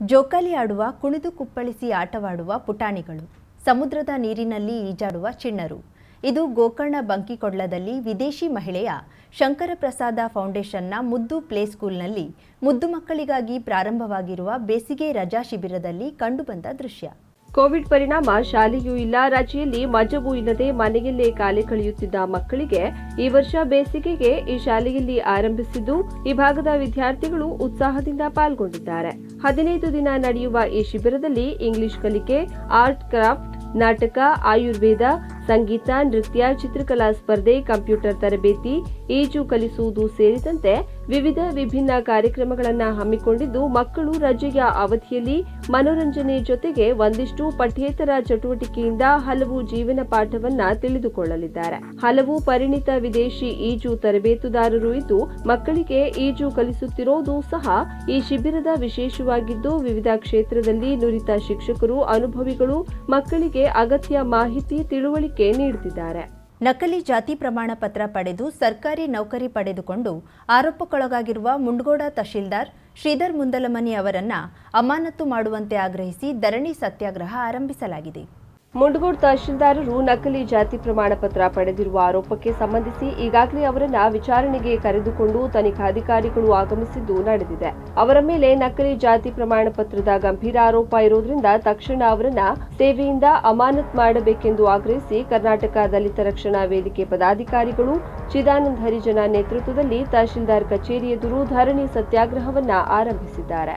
ಜೋಕಾಲಿ ಆಡುವ, ಕುಣಿದು ಕುಪ್ಪಳಿಸಿ ಆಟವಾಡುವ ಪುಟಾಣಿಗಳು. ಸಮುದ್ರದ ನೀರಿನಲ್ಲಿ ಈಜಾಡುವ ಚಿಣ್ಣರು. ಇದು ಗೋಕರ್ಣ ಬಂಕಿಕೊಡ್ಲದಲ್ಲಿ ವಿದೇಶಿ ಮಹಿಳೆಯ ಶಂಕರ ಪ್ರಸಾದ ಫೌಂಡೇಶನ್ನ ಮುದ್ದು ಪ್ಲೇ ಸ್ಕೂಲ್ನಲ್ಲಿ ಮುದ್ದು ಮಕ್ಕಳಿಗಾಗಿ ಪ್ರಾರಂಭವಾಗಿರುವ ಬೇಸಿಗೆ ರಜಾ ಶಿಬಿರದಲ್ಲಿ ಕಂಡುಬಂದ ದೃಶ್ಯ. ಕೋವಿಡ್ ಪರಿಣಾಮ ಶಾಲೆಯೂ ಇಲ್ಲ ರಜೆಯಲ್ಲಿ ಮಜವೂ ಇಲ್ಲದೆ ಮನೆಯಲ್ಲೇ ಕಾಲೆ ಕಳೆಯುತ್ತಿದ್ದ ಮಕ್ಕಳಿಗೆ ಈ ವರ್ಷ ಬೇಸಿಗೆಗೆ ಈ ಶಾಲೆಯಲ್ಲಿ ಆರಂಭಿಸಿದ್ದು, ಈ ಭಾಗದ ವಿದ್ಯಾರ್ಥಿಗಳು ಉತ್ಸಾಹದಿಂದ ಪಾಲ್ಗೊಂಡಿದ್ದಾರೆ. ಹದಿನೈದು ದಿನ ನಡೆಯುವ ಈ ಶಿಬಿರದಲ್ಲಿ ಇಂಗ್ಲಿಷ್ ಕಲಿಕೆ ಆರ್ಟ್ ಕ್ರಾಫ್ಟ್ ನಾಟಕ ಆಯುರ್ವೇದ ಸಂಗೀತ, ನೃತ್ಯ, ಚಿತ್ರಕಲಾ ಸ್ಪರ್ಧೆ, ಕಂಪ್ಯೂಟರ್ ತರಬೇತಿ, ಈಜು ಕಲಿಸುವುದು ಸೇರಿದಂತೆ ವಿವಿಧ ವಿಭಿನ್ನ ಕಾರ್ಯಕ್ರಮಗಳನ್ನು ಹಮ್ಮಿಕೊಂಡಿದ್ದು, ಮಕ್ಕಳು ರಜೆಯ ಅವಧಿಯಲ್ಲಿ ಮನೋರಂಜನೆ ಜೊತೆಗೆ ಒಂದಿಷ್ಟು ಪಠ್ಯೇತರ ಚಟುವಟಿಕೆಯಿಂದ ಹಲವು ಜೀವನ ಪಾಠವನ್ನ ತಿಳಿದುಕೊಳ್ಳಲಿದ್ದಾರೆ. ಹಲವು ಪರಿಣಿತ ವಿದೇಶಿ ಈಜು ತರಬೇತುದಾರರು ಇದ್ದು, ಮಕ್ಕಳಿಗೆ ಈಜು ಕಲಿಸುತ್ತಿರೋದು ಸಹ ಈ ಶಿಬಿರದ ವಿಶೇಷವಾಗಿದ್ದು, ವಿವಿಧ ಕ್ಷೇತ್ರದಲ್ಲಿ ನುರಿತ ಶಿಕ್ಷಕರು, ಅನುಭವಿಗಳು ಮಕ್ಕಳಿಗೆ ಅಗತ್ಯ ಮಾಹಿತಿ, ತಿಳುವಳಿಕೆ ನೀಡುತ್ತಿದ್ದಾರೆ ನಕಲಿ ಜಾತಿ ಪ್ರಮಾಣ ಪತ್ರ ಪಡೆದು ಸರ್ಕಾರಿ ನೌಕರಿ ಪಡೆದುಕೊಂಡು ಆರೋಪಕ್ಕೊಳಗಾಗಿರುವ ಮುಂಡಗೋಡ ತಹಶೀಲ್ದಾರ್ ಶ್ರೀಧರ್ ಮುಂದಲಮನಿ ಅವರನ್ನ ಅಮಾನತು ಮಾಡುವಂತೆ ಆಗ್ರಹಿಸಿ ಧರಣಿ ಸತ್ಯಾಗ್ರಹ ಆರಂಭಿಸಲಾಗಿದೆ. ಮುಂಡಗೋಡ್ ತಹಶೀಲ್ದಾರರು ನಕಲಿ ಜಾತಿ ಪ್ರಮಾಣ ಪತ್ರ ಪಡೆದಿರುವ ಆರೋಪಕ್ಕೆ ಸಂಬಂಧಿಸಿ ಈಗಾಗಲೇ ಅವರನ್ನ ವಿಚಾರಣೆಗೆ ಕರೆದುಕೊಂಡು ತನಿಖಾಧಿಕಾರಿಗಳು ಆಗಮಿಸಿದ್ದು ನಡೆದಿದೆ. ಅವರ ಮೇಲೆ ನಕಲಿ ಜಾತಿ ಪ್ರಮಾಣ ಪತ್ರದ ಗಂಭೀರ ಆರೋಪ ಇರುವುದರಿಂದ ತಕ್ಷಣ ಅವರನ್ನ ಸೇವೆಯಿಂದ ಅಮಾನತ್ ಮಾಡಬೇಕೆಂದು ಆಗ್ರಹಿಸಿ ಕರ್ನಾಟಕ ದಲಿತ ರಕ್ಷಣಾ ವೇದಿಕೆ ಪದಾಧಿಕಾರಿಗಳು ಚಿದಾನಂದ್ ಹರಿಜನ ನೇತೃತ್ವದಲ್ಲಿ ತಹಶೀಲ್ದಾರ್ ಕಚೇರಿ ಎದುರು ಧರಣಿ ಸತ್ಯಾಗ್ರಹವನ್ನ ಆರಂಭಿಸಿದ್ದಾರೆ.